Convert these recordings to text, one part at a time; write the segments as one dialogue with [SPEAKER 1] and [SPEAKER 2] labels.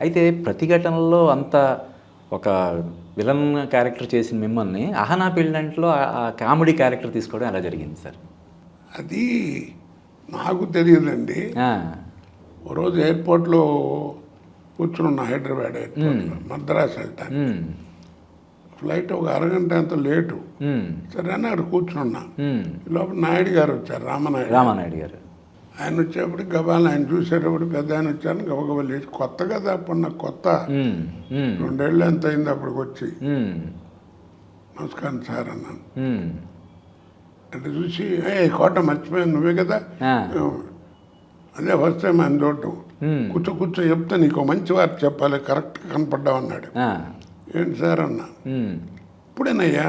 [SPEAKER 1] అయితే ప్రతిఘటనలో అంత ఒక విలన్ క్యారెక్టర్ చేసిన మిమ్మల్ని అహనా పెళ్ళంట్లో ఆ- కామెడీ క్యారెక్టర్ తీసుకోవడం ఎలా జరిగింది సార్?
[SPEAKER 2] అది నాకు తెలియదండి. ఓ రోజు ఎయిర్పోర్ట్లో కూర్చున్నా హైదరాబాద్ ఎయిర్పోర్ట్లో మద్రాసు వెళ్తాను. ఫ్లైట్ ఒక అరగంట అంత లేటు. సరే అని అక్కడ కూర్చున్నా లోపల నాయుడు గారు వచ్చారు రామనాయుడు.
[SPEAKER 1] రామానాయుడు గారు.
[SPEAKER 2] ఆయన వచ్చేప్పుడు గబాలు ఆయన చూసేటప్పుడు పెద్ద ఆయన వచ్చాను గబగబా లేచి కొత్త కదా అప్పుడు నాకు కొత్త. రెండేళ్ళు ఎంత అయింది అప్పటికి వచ్చి నమస్కారం సార్ అన్నాను. అంటే చూసి ఏ కోట మర్చిపోయాను నువ్వే కదా? అదే ఫస్ట్ టైం ఆయన చూడటం. కూర్చో కూర్చో చెప్తే నీకు మంచి వార్త చెప్పాలి కరెక్ట్గా కనపడ్డావు అన్నాడు. ఏంటి సార్? అన్నా. ఇప్పుడేనయ్యా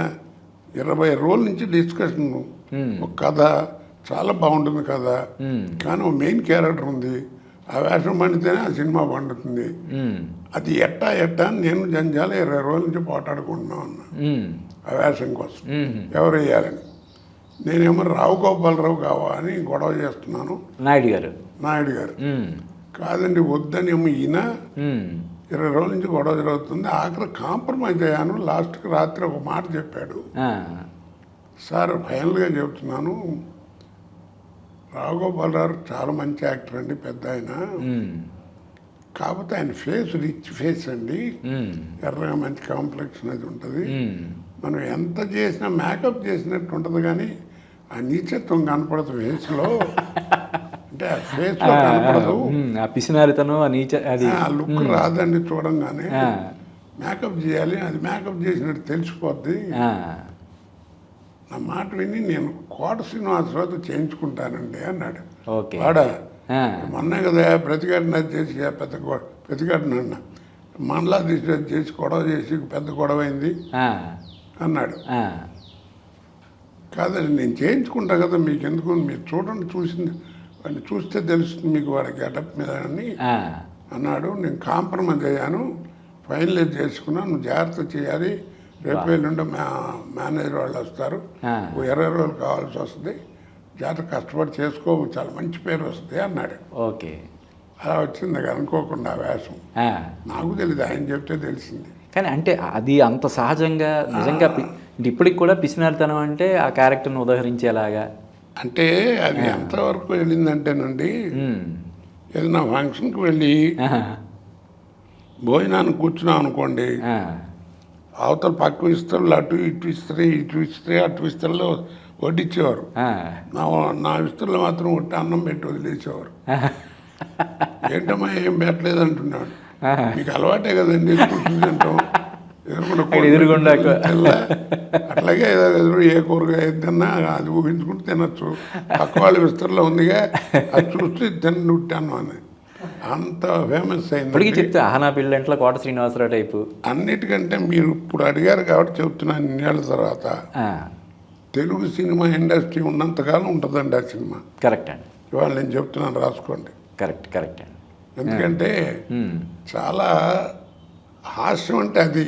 [SPEAKER 2] ఇరవై రోజుల నుంచి డిస్కషన్. ఒక కథ చాలా బాగుంటుంది కదా. కానీ ఒక మెయిన్ క్యారెక్టర్ ఉంది. ఆ వేషం పండితేనే ఆ సినిమా పండుతుంది. అది ఎట్టా ఎట్టా అని నేను జంజాల ఇరవై రోజుల నుంచి పోటాడుకుంటున్నాం అన్నా
[SPEAKER 1] ఉమ్,
[SPEAKER 2] ఆ వేషం కోసం. ఎవరు వేయాలని. నేనేమో రావు గోపాలరావు కావా అని గొడవ చేస్తున్నాను.
[SPEAKER 1] నాయుడు గారు.
[SPEAKER 2] నాయుడు గారు. కాదండి వద్దని ఏమో ఈయన. ఇరవై రోజుల నుంచి గొడవ జరుగుతుంది. ఆఖరి కాంప్రమైజ్ అయ్యాను. లాస్ట్కి రాత్రి ఒక మాట చెప్పాడు. సార్ ఫైనల్గా చెబుతున్నాను రావుగోపాలరావు చాలా మంచి యాక్టర్ అండి పెద్ద ఆయన. కాకపోతే ఆయన ఫేస్ రిచ్ ఫేస్ అండి. ఎర్రగా మంచి కాంప్లెక్షన్ అది ఉంటుంది. మనం ఎంత చేసినా మేకప్ చేసినట్టు ఉంటుంది కానీ ఆ నీచత్వం కనపడదు ఫేస్లో. అంటే ఆ ఫేస్లో కనపడదు.
[SPEAKER 1] ఆ పిసినారితనం ఆ నీచ అది.
[SPEAKER 2] ఆ లుక్ రాదండి చూడంగానే. మేకప్ చేయాలి అది మేకప్ చేసినట్టు తెలిసిపోద్ది. నా మాట విని నేను కోట శ్రీనివాసరావుతో చేయించుకుంటానండి అన్నాడు. వాడా మొన్నే కదా ప్రతిఘటన చేసి పెద్ద ప్రతిఘటన అన్న. మండలా తీసి చేసి గొడవ చేసి పెద్ద గొడవ అయింది అన్నాడు. కాదండి నేను చేయించుకుంటా కదా మీకు ఎందుకు మీరు చూడండి చూసింది. వాడిని చూస్తే తెలుస్తుంది మీకు వాడికి గెటప్ మీద అని. అన్నాడు నేను కాంప్రమైజ్ అయ్యాను. ఫైనలైజ్ చేసుకున్నా నువ్వు జాగ్రత్త చేయాలి. రేపు ఎల్లుండి మా మేనేజర్ వాళ్ళు వస్తారు. ఇరవై రోజులు కావాల్సి వస్తుంది. జాగ్రత్త కష్టపడి చేసుకో చాలా మంచి పేరు వస్తుంది అన్నాడు.
[SPEAKER 1] ఓకే.
[SPEAKER 2] అలా వచ్చింది నాకు అనుకోకుండా ఆ. వేషం నాకు తెలియదు ఆయన చెప్తే తెలిసింది.
[SPEAKER 1] కానీ అంటే అది అంత సహజంగా నిజంగా ఇప్పటికి కూడా పిసినారితనం అంటే ఆ క్యారెక్టర్ని ఉదహరించేలాగా.
[SPEAKER 2] అంటే అది ఎంతవరకు వెళ్ళిందంటేనండి ఏదైనా ఫంక్షన్కి వెళ్ళి భోజనానికి కూర్చున్నాం అనుకోండి అవతల పక్క విస్తరులు అటు ఇటు ఇస్తే ఇటు ఇస్తే అటు విస్తరులో వడ్డించేవారు
[SPEAKER 1] ఆ,
[SPEAKER 2] నా నా విస్తరులో మాత్రం ఒట్టి అన్నం పెట్టి వదిలేసేవారు. ఏంటమ్మా ఏం పెట్టలేదు అంటున్నాడు. మీకు అలవాటే కదండి తింటాం? ఎదురుకుండా. అట్లాగే ఎదురు ఏ కూరగాయ తిన్నా అది ఊహించుకుంటూ తినచ్చు. పక్క వాళ్ళ విస్తరులో ఉందిగా అది చూస్తే తిన్న ఉంటాను అని అంత ఫేమస్
[SPEAKER 1] ఇప్పటికీ
[SPEAKER 2] అయింది
[SPEAKER 1] చెప్తే అహనా పెళ్ళంట్లో కోట శ్రీనివాసరావు టైపు.
[SPEAKER 2] అన్నిటికంటే మీరు ఇప్పుడు అడిగారు కాబట్టి చెప్తున్నాను ఇన్నేళ్ళ తర్వాత. తెలుగు సినిమా ఇండస్ట్రీ ఉన్నంతకాలం ఉంటుందండి ఆ సినిమా.
[SPEAKER 1] కరెక్ట్ అండి.
[SPEAKER 2] ఇవాళ నేను చెప్తున్నాను రాసుకోండి.
[SPEAKER 1] కరెక్ట్ కరెక్ట్ అండి.
[SPEAKER 2] ఎందుకంటే చాలా హాస్యం అంటే అది.